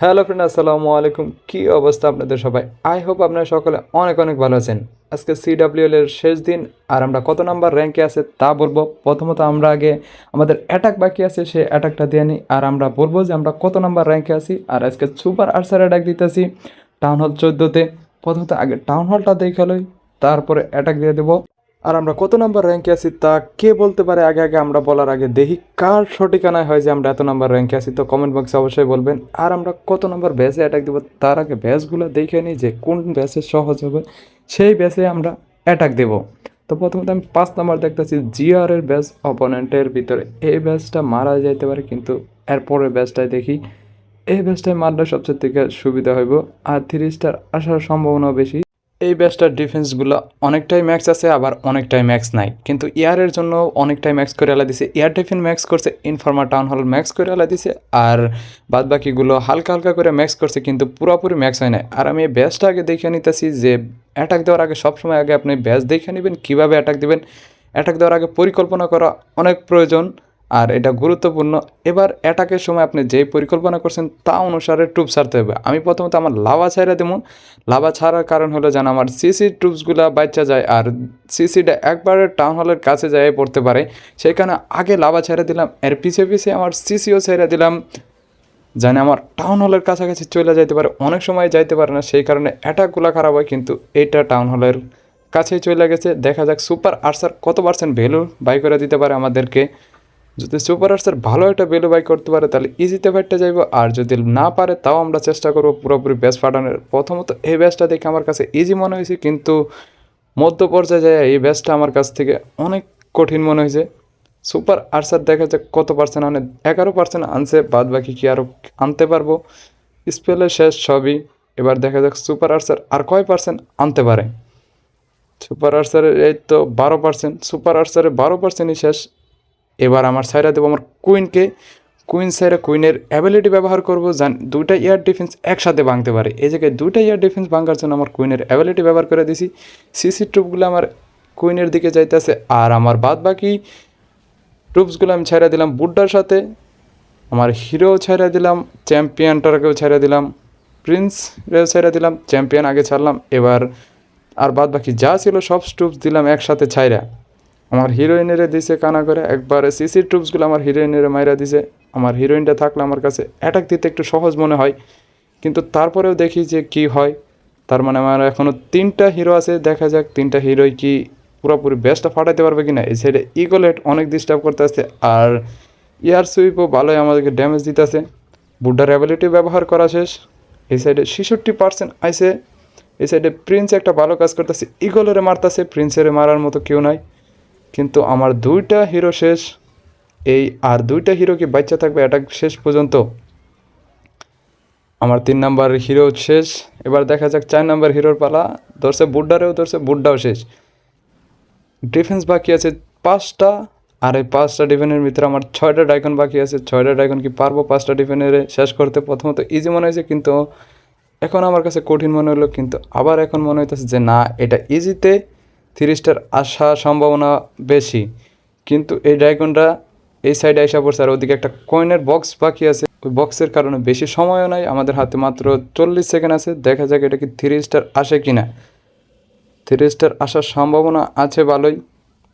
Hello friend, আসসালামু আলাইকুম। কী অবস্থা আপনাদের সবাই? আই হোপ আপনারা সকলে অনেক অনেক ভালো আছেন। আজকে সিডাব্লিউএল এর শেষ দিন, আর আমরা কত নাম্বার র্যাঙ্কে আছে তা বলব। প্রথমত আমরা আগে আমাদের অ্যাটাক বাকি আছে, সেই অ্যাটাকটা দিয়ে নিই আর আমরা বলব যে আমরা কত নাম্বার র্যাঙ্কে আছি। আর আজকে সুপার আর্সার অ্যাটাক দিতেছি টাউন হল চোদ্দোতে। প্রথমত আগে টাউন হলটা দেখে লই, তারপরে অ্যাটাক দিয়ে দেবো। আর আমরা কত নাম্বার র্যাঙ্কে আছি তা কে বলতে পারে? আগে আগে আমরা বলার আগে দেখি কার সঠিকানায় হয় যে আমরা এত নাম্বার র্যাঙ্কে আছি। তো কমেন্ট বক্সে অবশ্যই বলবেন। আর আমরা কত নাম্বার ব্যাচে অ্যাটাক দেবো তার আগে ব্যাচগুলো দেখে নিই যে কোন ব্যাচে সহজ হবে। সেই ব্যাচে আমরা অ্যাটাক দেব। তো প্রথমত আমি পাঁচ নাম্বার দেখতেছি জিআর এর ব্যাচ অপোনেন্টের ভিতরে। এই ব্যাচটা মারা যাইতে পারে, কিন্তু এরপরের ব্যাচটায় দেখি এই ব্যাচটায় মারলে সবচেয়ে থেকে সুবিধা হইব। আর থ্রি স্টার আসার সম্ভাবনা বেশি। এই ব্যাচটার ডিফেন্সগুলো অনেকটাই ম্যাক্স আছে, আবার অনেকটাই ম্যাক্স নাই। কিন্তু ইয়ারের জন্য অনেকটাই ম্যাক্স করে আলা দিছে। ইয়ার ডিফেন ম্যাক্স করছে ইনফর্মা টাউন হল ম্যাক্স করে আলা দিছে, আর বাদ বাকিগুলো হালকা হালকা করে ম্যাক্স করছে, কিন্তু পুরোপুরি ম্যাক্স হয় না আর আমি এই ব্যাচটা আগে দেখে নিতেছি যে অ্যাটাক দেওয়ার আগে সবসময় আগে আপনি ব্যাচ দেখে নেবেন, কীভাবে অ্যাটাক দেবেন। অ্যাটাক দেওয়ার আগে পরিকল্পনা করা অনেক প্রয়োজন। আর এটা গুরুত্বপূর্ণ। এবার অ্যাটাকের সময় আপনি যেই পরিকল্পনা করছেন তা অনুসারে টুপ ছাড়তে হবে। আমি প্রথমত আমার লাভা ছাইরা দেবো। লাভা ছাড়ার কারণ হলো যেন আমার সিসি টুপসগুলো বাচ্চা যায় আর সিসিটা একবারে টাউন হলের কাছে যায় পড়তে পারে। সেখানে আগে লাভা ছেড়ে দিলাম, এর পিছিয়ে পিছিয়ে আমার সিসিও ছেড়ে দিলাম। জানে আমার টাউন হলের কাছাকাছি চলে যাইতে পারে। অনেক সময় যাইতে পারে না, সেই কারণে অ্যাটাকগুলো খারাপ হয়, কিন্তু এইটা টাউন হলের কাছেই চলে গেছে। দেখা যাক সুপার আর্সার কত পার্সেন্ট ভ্যালু বাই করে দিতে পারে আমাদেরকে। যদি সুপার আর্সার ভালো একটা ভ্যালু বাই করতে পারে, তাহলে ইজিতে ফাইটটা যাইব। আর যদি না পারে, তাও আমরা চেষ্টা করব পুরোপুরি ব্যাস ফাটানোর প্রথমত এই ব্যাসটা দেখে আমার কাছে ইজি মনে হয়েছে, কিন্তু মধ্য পর্যায়ে যায় এই ব্যাসটা আমার কাছ থেকে অনেক কঠিন মনে হয়েছে। সুপার আর্সার দেখা যাক কত পার্সেন্ট আনে। এগারো পার্সেন্ট আনছে বাদ বাকি কি আরও আনতে পারব? স্পেলের শেষ সবই এবার দেখা যাক সুপার আর্সার আর কয় পার্সেন্ট আনতে পারে। সুপার আর্সারের এই তো বারো পার্সেন্ট সুপার আর্সারের বারো পার্সেন্টই শেষ। এবার আমার সাইরা দেবো আমার কুইনকে কুইন সাইরা কুইনের অ্যাবিলিটি ব্যবহার করব, জান, দুইটা এয়ার ডিফেন্স একসাথে ভাঙতে পারে। এই জায়গায় দুইটা এয়ার ডিফেন্স ভাঙার জন্য আমার কুইনের অ্যাবিলিটি ব্যবহার করে দিছি। সিসি ট্রুপগুলো আমার কুইনের দিকে যাইতেছে, আর আমার বাদ বাকি ট্রুপসগুলো আমি ছেড়ে দিলাম বুড্ডার সাথে। আমার হিরো ছেড়ে দিলাম চ্যাম্পিয়নটাকেও ছেড়ে দিলাম প্রিন্সরেও ছেড়ে দিলাম চ্যাম্পিয়ন আগে ছাড়লাম। এবার আর বাদ বাকি যা ছিল সব ট্রুপস দিলাম একসাথে ছাইরা। আমার হিরোইনেরে দিছে কানা করে, একবারে সিসি ট্রুপসগুলো আমার হিরোইনেরে মাইরা দিছে। আমার হিরোইনটা থাকলে আমার কাছে অ্যাটাক দিতে একটু সহজ মনে হয়। কিন্তু তারপরেও দেখি যে কি হয়। তার মানে আমার এখনও তিনটা হিরো আছে, দেখা যাক তিনটা হিরোই কি পুরোপুরি বেস্টটা ফাটাইতে পারবে কি না এই সাইডে ইগোলেট অনেক ডিস্টার্ব করতে আসছে। আর এয়ার সুইপও ভালোই আমাদেরকে ড্যামেজ দিতেছে। বুড্ডার অ্যাবিলিটি ব্যবহার করা শেষ। এই সাইডে ছেষট্টি পার্সেন্ট আইসে এই সাইডে প্রিন্স একটা ভালো কাজ করতেছে। ইগলেরে মারতেছে প্রিন্সের মারার মতো কেউ নাই। কিন্তু আমার দুইটা হিরো শেষ। এই আর দুইটা হিরো কি বাচ্চা থাকবে এটা শেষ পর্যন্ত? আমার তিন নাম্বার হিরো শেষ। এবার দেখা যাক চার নাম্বার হিরোর পালা। ধরছে বুড্ডারেও, ধরছে বুড্ডাও শেষ। ডিফেন্স বাকি আছে পাঁচটা। আর এই পাঁচটা ডিফেন্সের ভিতরে আমার ছয়টা ডাইকন বাকি আছে। ছয়টা ডাইকন কি পারব? পাঁচটা ডিফেন্সের শেষ করতে প্রথমত ইজি মনে হয়েছে, কিন্তু এখন আমার কাছে কঠিন মনে হলো, কিন্তু আবার এখন মনে হইতেছে যে না, এটা ইজিতে থ্রি স্টার আসার সম্ভাবনা বেশি। কিন্তু এই ড্রাইগনটা এই সাইডে আইসা পড়ছে আর ওদিকে একটা কয়েনের বক্স বাকি আছে। ওই বক্সের কারণে বেশি সময়ও নাই, আমাদের হাতে মাত্র চল্লিশ সেকেন্ড আছে। দেখা যাক এটা কি থ্রি স্টার আসে কি না থ্রি স্টার আসার সম্ভাবনা আছে ভালোই,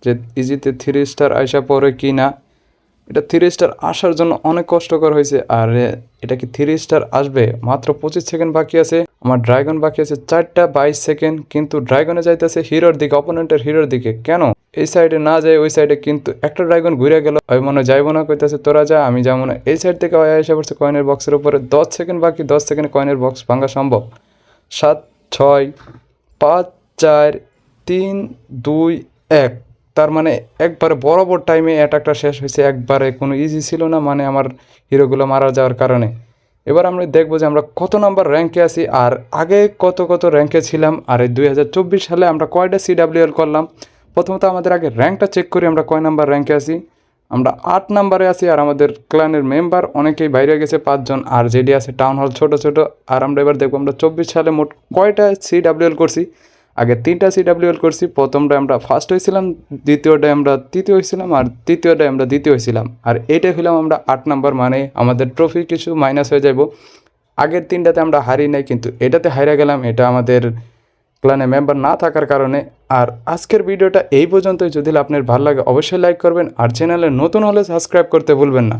যে ইজিতে থ্রি স্টার আসা পরে কি না এটা থ্রি স্টার আসার জন্য অনেক কষ্টকর হয়েছে। আর, এটা কি থ্রি স্টার আসবে? মাত্র পঁচিশ সেকেন্ড বাকি আছে। আমার ড্রাগন বাকি আছে চারটা বাইশ সেকেন্ড কিন্তু ড্রাগনে যাইতেছে হিরোর দিকে অপোনেন্টের হিরোর দিকে। কেন? এই সাইডে না যায়, ওই সাইডে কিন্তু একটা ড্রাগন ঘুরে গেল। আমি মনে যাইবো না, কইতেছে তোরা যা, আমি যাব না। এই সাইড থেকে ওয়া এসে পড়ছে কয়েনের বক্সের উপরে। দশ সেকেন্ড বাকি, দশ সেকেন্ড কয়েনের বক্স ভাঙা সম্ভব। সাত, ছয়, পাঁচ, চার, তিন, দুই, এক। তার মানে একবারে বরাবর টাইমে অ্যাটাকটা শেষ হয়েছে, একবারে কোনো ইজি ছিল না মানে আমার হিরোগুলো মারা যাওয়ার কারণে। এবার আমরা দেখব যে আমরা কত নাম্বার র্যাঙ্কে আছি আর আগে কত কত র্যাঙ্কে ছিলাম, আর এই দুই হাজার চব্বিশ সালে আমরা কয়টা সিডাব্লিউএল করলাম? প্রথমত আমাদের আগে র্যাঙ্কটা চেক করি, আমরা কয় নাম্বার র্যাঙ্কে আছি? আমরা আট নাম্বারে আছি আর আমাদের ক্লানের মেম্বার অনেকেই বাইরে গেছে, পাঁচজন। আর যেডি আছে টাউন হল ছোট ছোট, আর আমরা এবার দেখব আমরা চব্বিশ সালে মোট কয়টা সিডাব্লিউএল করছি? আগে তিনটা সিডাব্লিউএল করছি প্রথমটায় আমরা ফার্স্ট হয়েছিলাম দ্বিতীয়টায় আমরা তৃতীয় হয়েছিলাম আর তৃতীয়টায় আমরা দ্বিতীয় হয়েছিলাম আর এইটাই হইলাম আমরা আট নাম্বার মানে আমাদের ট্রফি কিছু মাইনাস হয়ে যাব আগের তিনটাতে আমরা হারি নাই, কিন্তু এটাতে হারিয়ে গেলাম, এটা আমাদের ক্লানে মেম্বার না থাকার কারণে। আর আজকের ভিডিওটা এই পর্যন্তই। যদি আপনার ভালো লাগে, অবশ্যই লাইক করবেন, আর চ্যানেলে নতুন হলে সাবস্ক্রাইব করতে ভুলবেন না।